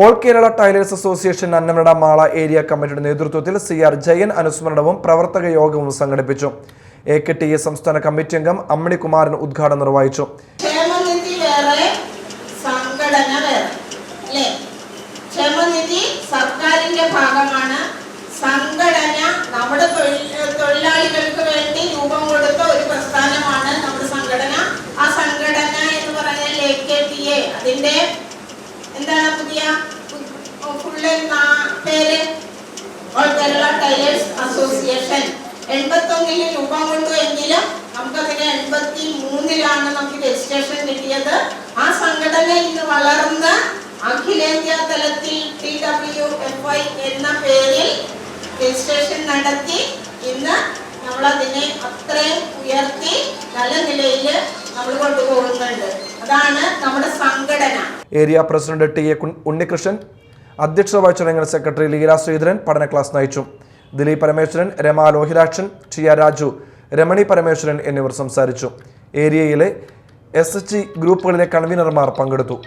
All Kerala tailors association Annamanada Mala area കമ്മിറ്റിയുടെ നേതൃത്വത്തിൽ C R Jayan അനുസ്മരണവും പ്രവർത്തക യോഗവും സംഘടിപ്പിച്ചു. എ കെ ടി എ സംസ്ഥാന കമ്മിറ്റി അംഗം അമ്മിണികുമാരൻ ഉദ്ഘാടനം നിർവഹിച്ചു. സർക്കാരിന്റെ ഭാഗമാണ്. സംഘടന നമ്മുടെ തൊഴിലാളികൾക്ക് വേണ്ടി രൂപം കൊടുത്ത ഒരു പ്രസ്ഥാനമാണ് നമ്മുടെ സംഘടന. ആ സംഘടന എന്ന് പറഞ്ഞാൽ എ കെ ടി എ. അതിന്റെ ഫുള്ള് പേര് ഓൾ കേരള ടൈലേഴ്സ് അസോസിയേഷൻ. എൺപത്തൊന്നിൽ രൂപം കൊണ്ടു എങ്കിലും നമുക്കതിന് എൺപത്തി മൂന്നിലാണ് നമുക്ക് രജിസ്ട്രേഷൻ കിട്ടിയത്. ആ സംഘടന ഇന്ന് വളർന്ന് അഖിലേന്ത്യാ തലത്തിൽ ടി ഡബ്ല്യു എഫ് ഐ എന്ന പേരിൽ രജിസ്ട്രേഷൻ നടത്തി. ഇന്ന് നമ്മളതിനെ അത്രയും ഉയർത്തി നല്ല നിലയിൽ നമ്മൾ കൊണ്ടുപോകുന്നുണ്ട്. അതാണ് നമ്മുടെ സംഘടന. Area president T A Unnikrishnan അധ്യക്ഷത വഹിച്ച ചടങ്ങിൽ സെക്രട്ടറി ലീല ശ്രീധരൻ പഠന ക്ലാസ് നയിച്ചു. ദിലീപ് പരമേശ്വരൻ രമ ലോഹിരാക്ഷൻ ടി ആർ രാജു രമണി പരമേശ്വരൻ എന്നിവർ സംസാരിച്ചു. ഏരിയയിലെ എസ് ഗ്രൂപ്പുകളിലെ കൺവീനർമാർ പങ്കെടുത്തു.